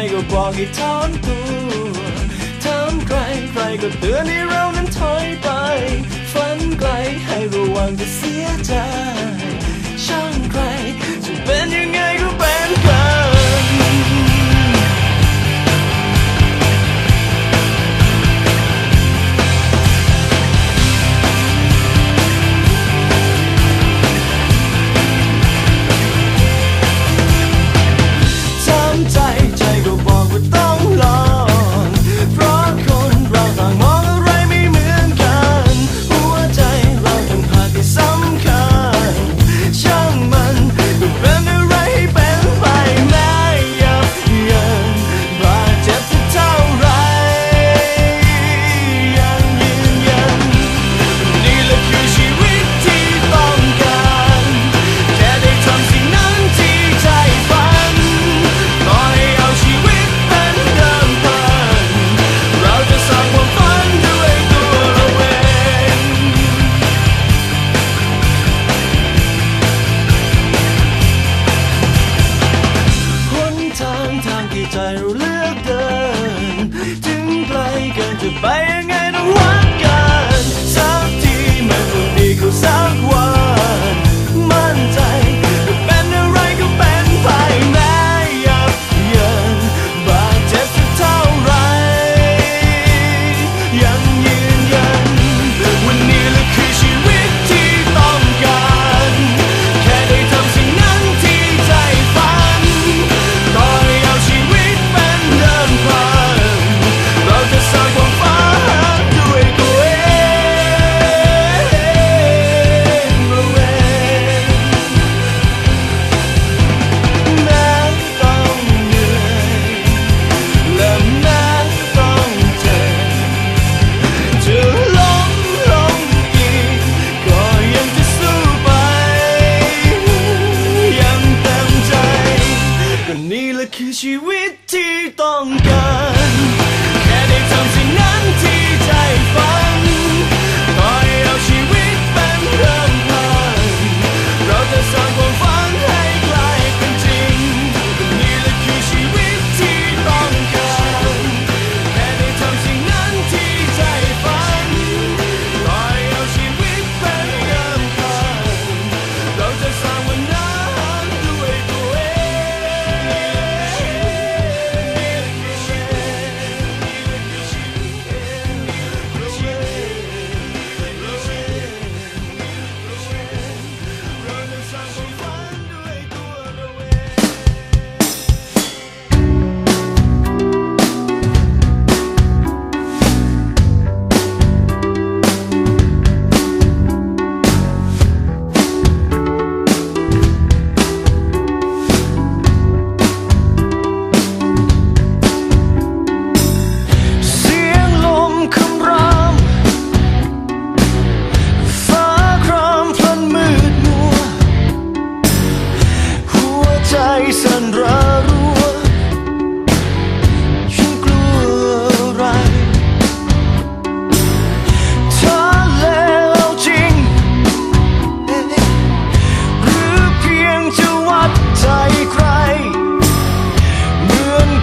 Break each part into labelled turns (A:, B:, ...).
A: ใครก็บอกให้ถอนตัวถามใครใครก็เตือนให้เรานั้นถอยไป ฝันไกลให้ระวังจะเสียใจ ช่างใครจะเป็นยังไงก็เป็นใค ทางทางที่ใจเราเลือกเดิน ถึงไกลเกินจะไปยังไงต้องวัดกัน และคือชีวิตที่ต้องการ แค่ได้ทำสิ่งนั้น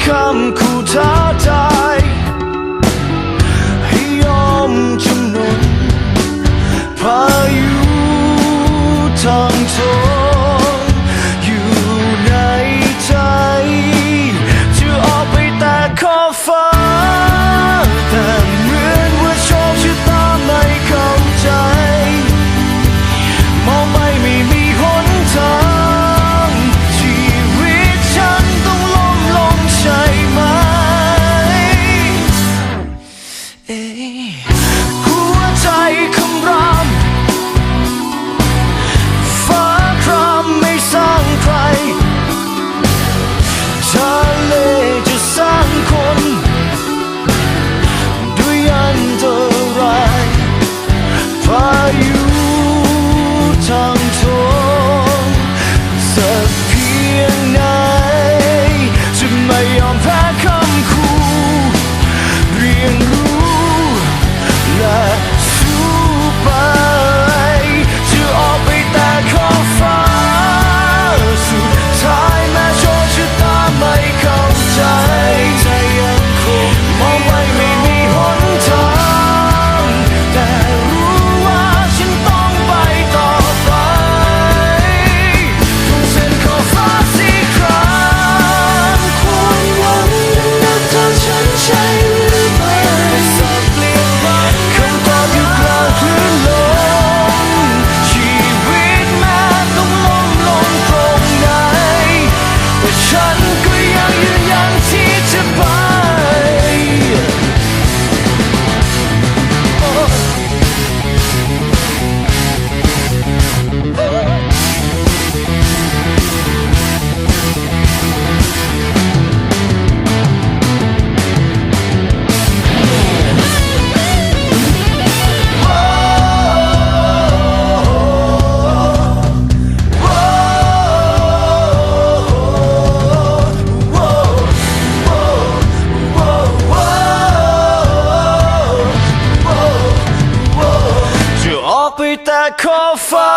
A: คำคู่ท้า I call for